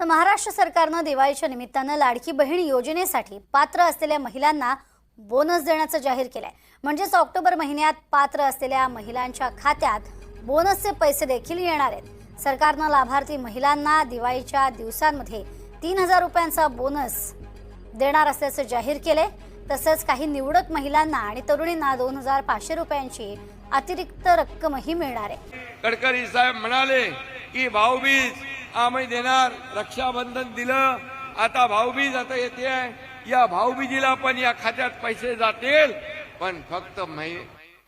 तर महाराष्ट्र सरकारनं दिवाळीच्या निमित्तानं लाडकी बहीण योजनेसाठी पात्र असलेल्या महिलांना बोनस देण्याचं जाहीर केलंय. म्हणजेच ऑक्टोबर महिन्यात पात्र असलेल्या महिलांच्या खात्यात बोनसचे पैसे देखील येणार आहेत. सरकारनं लाभार्थी महिलांना दिवाळीच्या दिवसांमध्ये तीन हजार रुपयांचा बोनस देणार असल्याचं जाहीर केलंय. तसंच काही निवडक महिलांना आणि तरुणींना दोन हजार पाचशे रुपयांची अतिरिक्त रक्कमही मिळणार आहे. गडकरी साहेब म्हणाले की भाऊबीज आम्ही देणार. रक्षाबंधन दिलं. आता भाऊबीज आता येते आहे. या भाऊबीजीला पण या खात्यात पैसे जातील. पण फक्त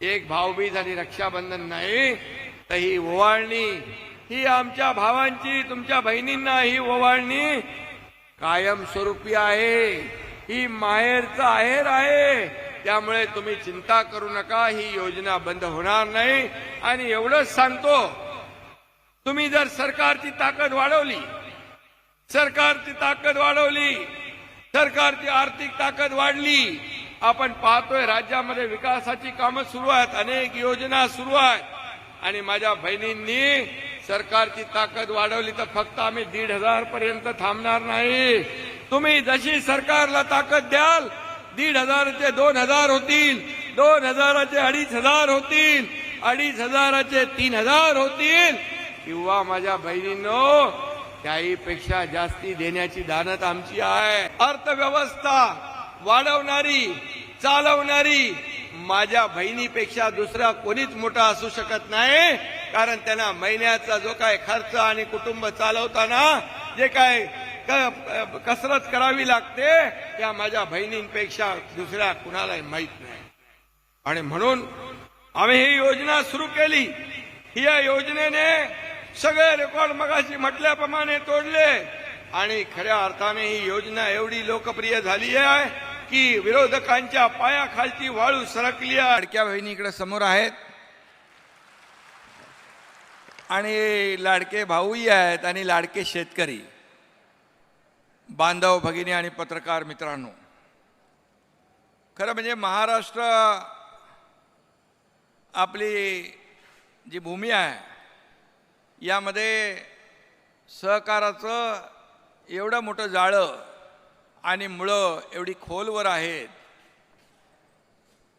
एक भाऊबीज आणि रक्षाबंधन नाही तर ही ओवाळणी. ही आमच्या भावांची तुमच्या बहिणींना ही ओवाळणी कायमस्वरूपी आहे. ही माहेरचं आहेर आहे. त्यामुळे तुम्ही चिंता करू नका. ही योजना बंद होणार नाही. आणि एवढंच सांगतो तुम्ही जर सरकारची ताकद वाढवली सरकारची ताकद वाढवली सरकारची आर्थिक ताकद वाढली आपण पाहतोय राज्यामध्ये विकासाची कामं सुरू आहेत अनेक योजना सुरू आहेत. आणि माझ्या बहिणींनी सरकारची ताकद वाढवली तर फक्त आम्ही दीड हजार पर्यंत थांबणार नाही. तुम्ही जशी सरकारला ताकद द्याल दीड हजाराचे दोन हजार होतील दोन हजाराचे अडीच हजार होतील अडीच हजाराचे तीन हजार होतील. किंवा माझ्या बहिणींनो त्याहीपेक्षा जास्ती देण्याची दानत आमची आहे. अर्थव्यवस्था वाढवणारी चालवणारी माझ्या बहिणीपेक्षा दुसरा कोणीच मोठा असू शकत नाही. कारण त्यांना महिन्याचा जो काय खर्च आणि कुटुंब चालवताना जे काय कसरत करावी लागते त्या माझ्या बहिणींपेक्षा दुसऱ्या कुणालाही माहीत नाही. आणि म्हणून आम्ही ही योजना सुरू केली. या योजनेने सगळे रेकॉर्ड मगाशी म्हटल्याप्रमाणे तोडले. आणि खऱ्या अर्थाने ही योजना एवढी लोकप्रिय झाली आहे की विरोधकांच्या पायाखालची वाळू सरकली आहे. लाडक्या बहिणी इकडे समोर आहेत. आणि लाडके भाऊही आहेत आणि लाडके शेतकरी. बांधव भगिनी आणि पत्रकार मित्रांनो. खरं म्हणजे महाराष्ट्र आपली जी भूमी आहे यामध्ये सहकाराचं एवढं मोठं जाळं आणि मुळं एवढी खोलवर आहेत.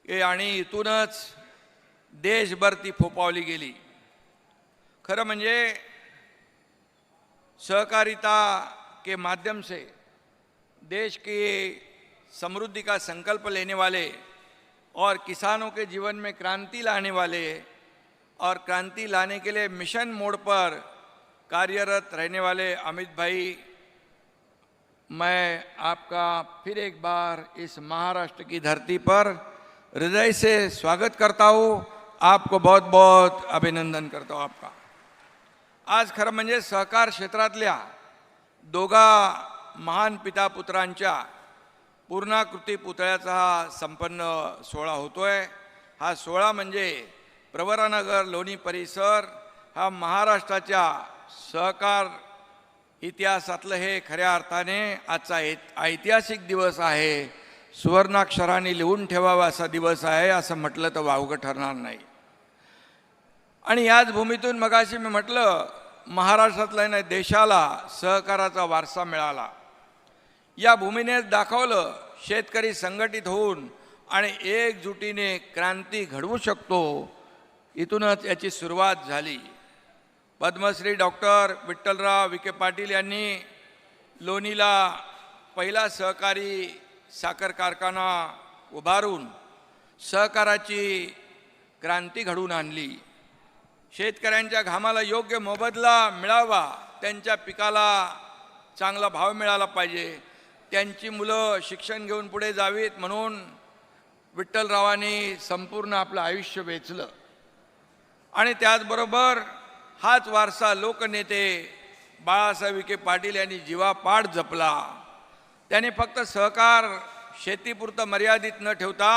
की आणि इथूनच देशभर ती फोपावली गेली. खरं म्हणजे सहकारिता के माध्यम से देश की समृद्धि का संकल्प लेने वाले और किसानों के जीवन में क्रांति लाने वाले और क्रांति लाने के लिए मिशन मोड पर कार्यरत रहने वाले अमित भाई मैं आपका फिर एक बार इस महाराष्ट्र की धरती पर हृदय से स्वागत करता हूँ। आपको बहुत बहुत अभिनंदन करता हूँ आपका। आज खरं म्हणजे सहकार क्षेत्रातल्या दोघा महान पिता पुत्रांच्या पूर्णाकृती पुतळ्याचा हा संपन्न सोहळा होतोय. हा सोहळा म्हणजे प्रवरानगर लोणी परिसर हा महाराष्ट्राच्या सहकार इतिहासातलं हे खऱ्या अर्थाने आजचा ऐत- ऐतिहासिक दिवस आहे. सुवर्णाक्षराने लिहून ठेवावा असा दिवस आहे असं म्हटलं तर वावगं ठरणार नाही. आणि याच भूमीतून मगाशी मी म्हटलं महाराष्ट्रातल्या नाही देशाला सहकाराचा वारसा मिळाला. या भूमीनेच दाखवलं शेतकरी संघटित होऊन आणि एकजुटीने क्रांती घडवू शकतो इथूनच याची सुरुवात झाली. पद्मश्री डॉक्टर विठ्ठलराव विखे पाटील यांनी लोणीला पहिला सहकारी साखर कारखाना उभारून सहकाराची क्रांती घडवून आणली. शेतकऱ्यांच्या घामाला योग्य मोबदला मिळावा त्यांच्या पिकाला चांगला भाव मिळाला पाहिजे त्यांची मुलं शिक्षण घेऊन पुढे जावीत म्हणून विठ्ठलरावांनी संपूर्ण आपलं आयुष्य वेचलं. आणि त्याचबरोबर हाच वारसा लोकनेते बाळासाहेब विखे पाटील यांनी जीवापाड जपला. त्याने फक्त सहकार शेतीपुरतं मर्यादित न ठेवता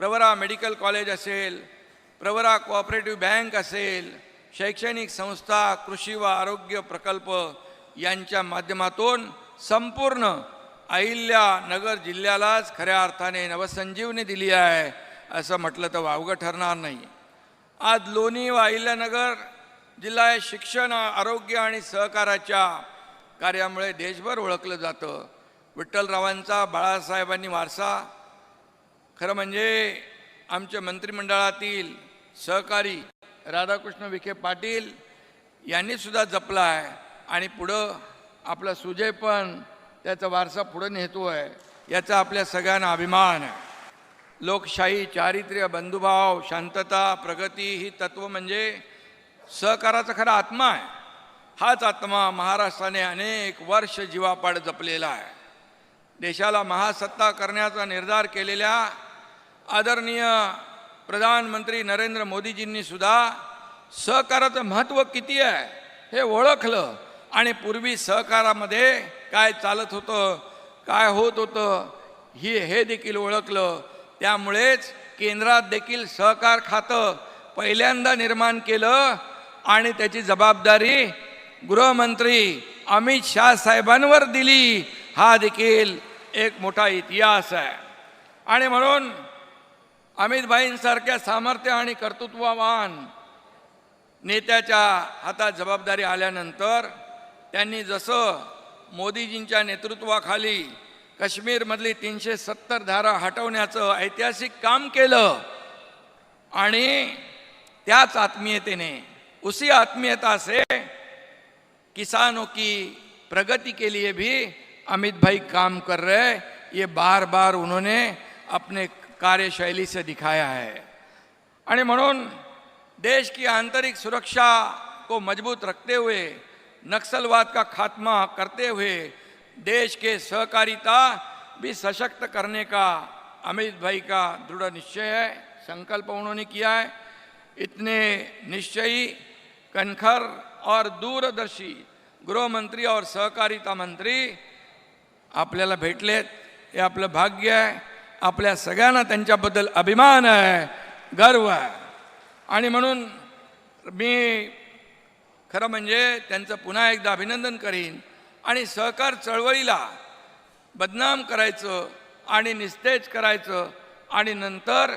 प्रवरा मेडिकल कॉलेज असेल प्रवरा कोऑपरेटिव्ह बँक असेल शैक्षणिक संस्था कृषी व आरोग्य प्रकल्प यांच्या माध्यमातून संपूर्ण अहिल्या नगर जिल्ह्यालाच खऱ्या अर्थाने नवसंजीवनी दिली आहे असं म्हटलं तर वावगं ठरणार नाही. आज लोणी व अहिल्यानगर जिल्हा हे शिक्षण आरोग्य आणि सहकाराच्या कार्यामुळे देशभर ओळखलं जातं. विठ्ठलरावांचा बाळासाहेबांनी वारसा. खरं म्हणजे आमच्या मंत्रिमंडळातील सहकारी राधाकृष्ण विखे पाटील यांनीसुद्धा जपला आहे आणि पुढं आपला सुजय पण त्याचा वारसा पुढं नेतो आहे याचा आपल्या सगळ्यांना अभिमान आहे. लोकशाही चारित्र्य बंधुभाव शांतता प्रगती ही तत्व म्हणजे सहकाराचा खरा आत्मा आहे. हाच आत्मा महाराष्ट्राने अनेक वर्ष जीवापाड जपलेला आहे. देशाला महासत्ता करण्याचा निर्धार केलेल्या आदरणीय प्रधानमंत्री नरेंद्र मोदीजींनी सुद्धा सहकाराचं महत्त्व किती आहे हे ओळखलं आणि पूर्वी सहकारामध्ये काय चालत होतं काय होत होतं ही हे देखील ओळखलं. त्यामुळेच केंद्रात देखील सहकार खातं पहिल्यांदा निर्माण केलं आणि त्याची जबाबदारी गृहमंत्री अमित शाह साहेबांवर दिली. हा देखील एक मोठा इतिहास आहे. आणि म्हणून अमित भाईंसारख्या सामर्थ्य आणि कर्तृत्ववान नेत्याच्या हातात जबाबदारी आल्यानंतर त्यांनी जसं मोदीजींच्या नेतृत्वाखाली काश्मीरमधली तीनशे सत्तर धारा हटवण्याचं ऐतिहासिक काम केलं. आणि त्याच आत्मीयतेने उसी आत्मीयता से किसानों की प्रगति के लिए भी अमित भाई काम कर रहे ये बार बार उन्होंने अपने कार्यशैली से दिखाया है। आणि म्हणून देश की आंतरिक सुरक्षा को मजबूत रखते हुए नक्सलवाद का खात्मा करते हुए देश के सहकारिता भी सशक्त करने का अमित भाई का दृढ़ निश्चय है संकल्प उन्होंने किया है। इतने निश्चयी कनखर और दूरदर्शी गृह मंत्री और सहकारिता मंत्री आपल्याला भेटलेत हे आपलं भाग्य आहे आपल्या सगळ्यांना त्यांच्याबद्दल अभिमान आहे गर्व आहे. आणि म्हणून मी खरं म्हणजे त्यांचं पुन्हा एकदा अभिनंदन करीन. आणि सहकार चळवळीला बदनाम करायचं आणि निस्तेज करायचं आणि नंतर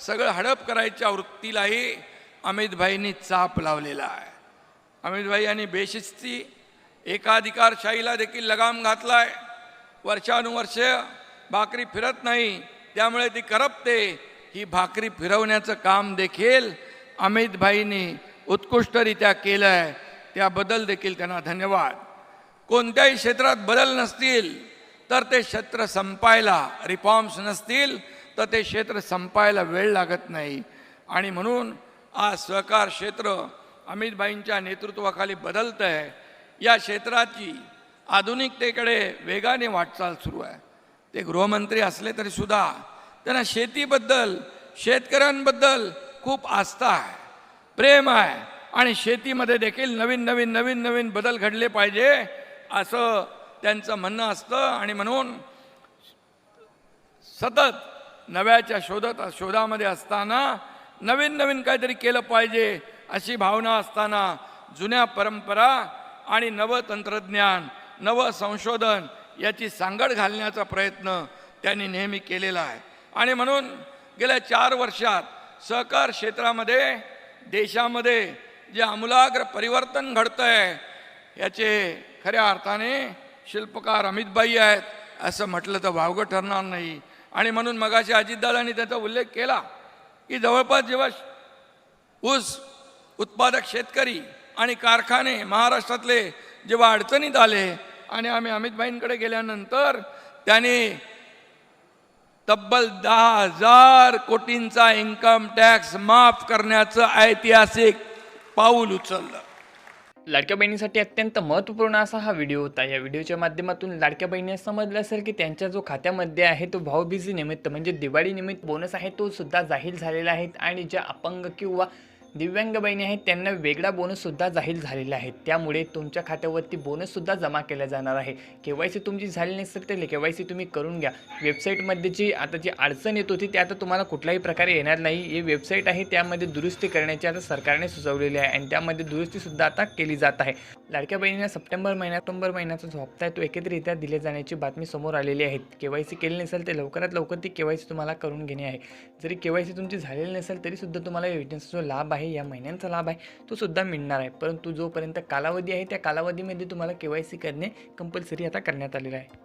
सगळं हडप करायच्या वृत्तीलाही अमितभाईंनी चाप लावलेला आहे. अमितभाई यांनी बेशिस्ती एकाधिकारशाहीला देखील लगाम घातला आहे. वर्षानुवर्ष भाकरी फिरत नाही त्यामुळे ती करपते. ही भाकरी फिरवण्याचं काम देखील अमितभाईंनी उत्कृष्टरित्या केलं आहे त्याबद्दल देखील त्यांना धन्यवाद. कोणत्याही क्षेत्रात बदल नसतील तर ते क्षेत्र संपायला रिफॉर्म्स नसतील तर ते क्षेत्र संपायला वेळ लागत नाही. आणि म्हणून आज सहकार क्षेत्र अमितभाईंच्या नेतृत्वाखाली बदलतं आहे. या क्षेत्राची आधुनिकतेकडे वेगाने वाटचाल सुरू आहे. ते गृहमंत्री असले तरीसुद्धा त्यांना शेतीबद्दल शेतकऱ्यांबद्दल खूप आस्था आहे प्रेम आहे. आणि शेतीमध्ये देखील नवीन नवीन नवीन नवीन बदल घडले पाहिजे. असं त्यांचं म्हणणं असतं आणि म्हणून सतत नव्याच्या शोधत शोधामध्ये असताना नवीन नवीन काहीतरी केलं पाहिजे अशी भावना असताना जुन्या परंपरा आणि नवं तंत्रज्ञान नवं संशोधन याची सांगड घालण्याचा प्रयत्न त्यांनी नेहमी केलेला आहे. आणि म्हणून गेल्या चार वर्षात सहकार क्षेत्रामध्ये देशामध्ये जे आमूलाग्र परिवर्तन घडतं आहे याचे खऱ्या अर्थाने शिल्पकार अमितबाई आहेत. असं म्हटलं तर वावगं ठरणार नाही. आणि म्हणून मगाशी अजितदादांनी त्याचा उल्लेख केला की जवळपास जेव्हा ऊस उत्पादक शेतकरी आणि कारखाने महाराष्ट्रातले जेव्हा अडचणीत आले आणि आम्ही अमितबाईंकडे गेल्यानंतर त्यांनी तब्बल दहा हजार कोटींचा इन्कम टॅक्स माफ करण्याचं ऐतिहासिक पाऊल उचललं. लाडक्या बहिणीसाठी अत्यंत महत्त्वपूर्ण असा हा व्हिडिओ होता. या व्हिडिओच्या माध्यमातून लाडक्या बहिणी समजलं असेल की त्यांच्या जो खात्यामध्ये आहे तो भाऊबीजी निमित्त म्हणजे दिवाळीनिमित्त बोनस आहे तो सुद्धा जाहीर झालेला आहे. आणि ज्या अपंग किंवा दिव्यांग बहिणी आहेत त्यांना वेगळा बोनससुद्धा जाहीर झालेला आहे. त्यामुळे तुमच्या खात्यावरती बोनससुद्धा जमा केला जाणार आहे. के वाय सी तुमची झाली नसेल तर के वाय सी तुम्ही करून घ्या. वेबसाईटमध्ये जी आता जी अडचण येत होती ती आता तुम्हाला कुठल्याही प्रकारे येणार नाही. ही वेबसाईट आहे त्यामध्ये दुरुस्ती करण्याची आता सरकारने सुचवलेली आहे आणि त्यामध्ये दुरुस्तीसुद्धा आता केली जात आहे. लाडक्या बहिणींना सप्टेंबर महिन्यात ऑक्टोबर महिन्याचा जो हप्ता आहे. तो एकत्रित्या दिले जाण्याची बातमी समोर आलेली आहे. केवायसी केली नसेल तर लवकरात लवकर ती के वाय सी तुम्हाला करून घेणे आहे. जरी केवायसी तुमची झालेली नसेल तरीसुद्धा तुम्हाला योजनेचा जो लाभ आहे या महिन्यांचा लाभ आहे तो सुद्धा मिळणार आहे. परंतु जोपर्यंत कालावधी आहे त्या कालावधीमध्ये तुम्हाला के वाय सी करणे कंपल्सरी आता करण्यात आलेलं आहे.